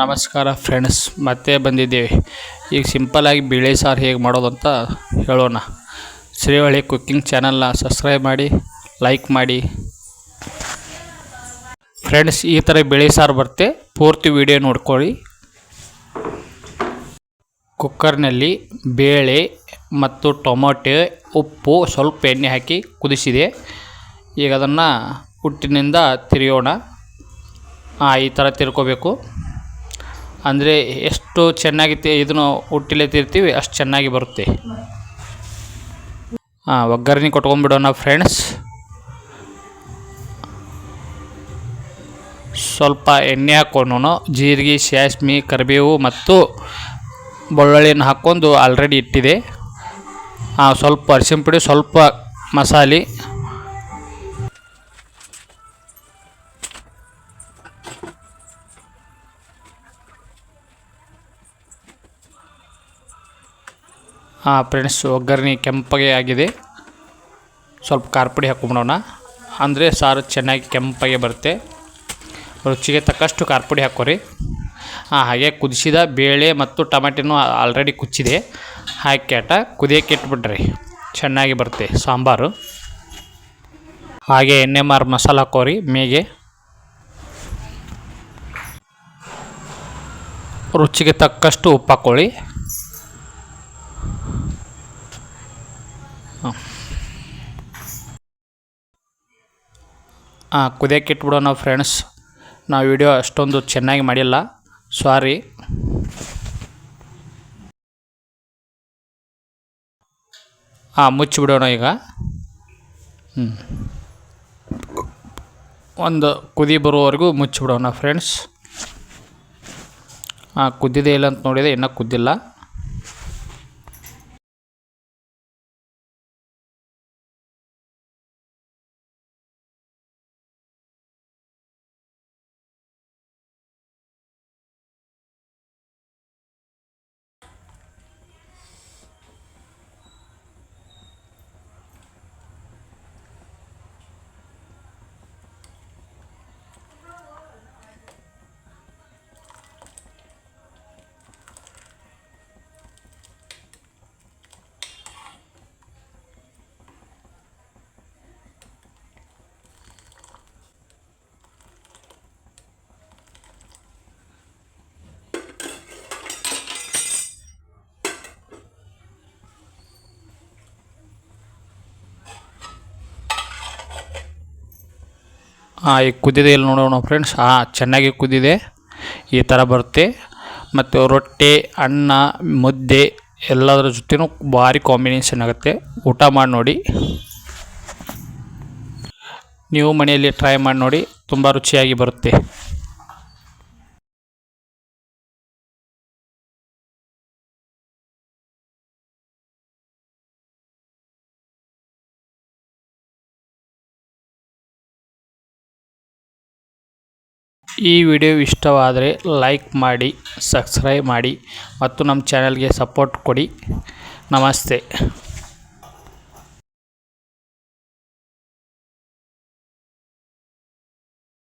ನಮಸ್ಕಾರ ಫ್ರೆಂಡ್ಸ್, ಮತ್ತೆ ಬಂದಿದ್ದೀವಿ. ಈಗ ಸಿಂಪಲ್ಲಾಗಿ ಬೇಳೆ ಸಾರು ಹೇಗೆ ಮಾಡೋದು ಅಂತ ಹೇಳೋಣ. ಶ್ರೀವಳ್ಳಿ ಕುಕ್ಕಿಂಗ್ ಚಾನಲ್ನ ಸಬ್ಸ್ಕ್ರೈಬ್ ಮಾಡಿ, ಲೈಕ್ ಮಾಡಿ. ಫ್ರೆಂಡ್ಸ್, ಈ ಥರ ಬೇಳೆ ಸಾರು ಬರುತ್ತೆ. ಪೂರ್ತಿ ವಿಡಿಯೋ ನೋಡ್ಕೊಳ್ಳಿ. ಕುಕ್ಕರ್ನಲ್ಲಿ ಬೇಳೆ ಮತ್ತು ಟೊಮೊಟೊ, ಉಪ್ಪು, ಸ್ವಲ್ಪ ಎಣ್ಣೆ ಹಾಕಿ ಕುದಿಸಿದೆ. ಈಗ ಅದನ್ನು ಹುಟ್ಟಿನಿಂದ ತಿರಿಯೋಣ. ಈ ಥರ ತಿರ್ಕೋಬೇಕು. ಅಂದರೆ ಎಷ್ಟು ಚೆನ್ನಾಗಿ ಇದನ್ನು ಹುಟ್ಟಿಲೆ ತಿರ್ತೀವಿ, ಅಷ್ಟು ಚೆನ್ನಾಗಿ ಬರುತ್ತೆ. ಹಾಂ ಒಗ್ಗರಣೆ ಕೊಟ್ಕೊಂಡ್ಬಿಡೋಣ ಫ್ರೆಂಡ್ಸ್ ಸ್ವಲ್ಪ ಎಣ್ಣೆ ಹಾಕ್ಕೊಂಡು ಜೀರಿಗೆ ಸಾಸ್ಮಿ ಕರಿಬೇವು ಮತ್ತು ಬೆಳ್ಳುಳ್ಳಿನ ಹಾಕ್ಕೊಂಡು ಆಲ್ರೆಡಿ ಇಟ್ಟಿದೆ. ಸ್ವಲ್ಪ ಅರಿಶಿನ ಪುಡಿ, ಸ್ವಲ್ಪ ಮಸಾಲೆ ಹಾಂ ಫ್ರೆಂಡ್ಸ್ ಒಗ್ಗರಣೆ ಕೆಂಪಗೆ ಆಗಿದೆ. ಸ್ವಲ್ಪ ಖಾರ ಪುಡಿ ಹಾಕ್ಕೊಂಬಿಡೋಣ ಅಂದರೆ ಸಾರು ಚೆನ್ನಾಗಿ ಕೆಂಪಗೆ ಬರುತ್ತೆ. ರುಚಿಗೆ ತಕ್ಕಷ್ಟು ಖಾರ ಪುಡಿ ಹಾಕೋರಿ. ಹಾಂ ಹಾಗೆ ಕುದಿಸಿದ ಬೇಳೆ ಮತ್ತು ಟಮಾಟಿನೂ ಆಲ್ರೆಡಿ ಕುಚ್ಚಿದೆ. ಹಾಕ್ಯಾಟ ಕುದಿಯೋಕೆ ಇಟ್ಬಿಡ್ರಿ. ಚೆನ್ನಾಗಿ ಬರುತ್ತೆ ಸಾಂಬಾರು. ಹಾಗೆ ಎಣ್ಣೆ ಮಾರು ಮಸಾಲೆ ಹಾಕೋರಿ ಮೇಗೆ. ರುಚಿಗೆ ತಕ್ಕಷ್ಟು ಉಪ್ಪು ಹಾಕ್ಕೊಳ್ಳಿ ಹಾಂ ಕುದಿಯೋಕೆ ಇಟ್ಬಿಡೋಣ ಫ್ರೆಂಡ್ಸ್ ನಾವು ವಿಡಿಯೋ ಅಷ್ಟೊಂದು ಚೆನ್ನಾಗಿ ಮಾಡಿಲ್ಲ. ಸಾರಿ ಹಾಂ ಮುಚ್ಚಿಬಿಡೋಣ ಈಗ. ಹ್ಞೂ ಒಂದು ಕುದಿ ಬರುವವರೆಗೂ ಮುಚ್ಚಿಬಿಡೋಣ ಫ್ರೆಂಡ್ಸ್ ಹಾಂ ಕುದ್ದಿದೆ ಇಲ್ಲ ಅಂತ ನೋಡಿದೆ ಇನ್ನೂ ಕುದ್ದಿಲ್ಲ. ಈಗ ಕುದ್ದಿದೆ ಇಲ್ಲಿ ನೋಡೋಣ ಫ್ರೆಂಡ್ಸ್ ಹಾಂ ಚೆನ್ನಾಗಿ ಕುದ್ದಿದೆ. ಈ ಥರ ಬರುತ್ತೆ. ಮತ್ತು ರೊಟ್ಟಿ, ಅನ್ನ, ಮುದ್ದೆ ಎಲ್ಲದರ ಜೊತೆನೂ ಭಾರಿ ಕಾಂಬಿನೇಷನ್ ಆಗುತ್ತೆ. ಊಟ ಮಾಡಿ ನೋಡಿ. ನೀವು ಮನೆಯಲ್ಲಿ ಟ್ರೈ ಮಾಡಿ ನೋಡಿ. ತುಂಬ ರುಚಿಯಾಗಿ ಬರುತ್ತೆ. ಈ ವಿಡಿಯೋ ಇಷ್ಟವಾದರೆ ಲೈಕ್ ಮಾಡಿ ಸಬ್ಸ್ಕ್ರೈಬ್ ಮಾಡಿ ಮತ್ತು ನಮ್ಮ ಚಾನಲ್ಗೆ ಸಪೋರ್ಟ್ ಕೊಡಿ. ನಮಸ್ತೆ.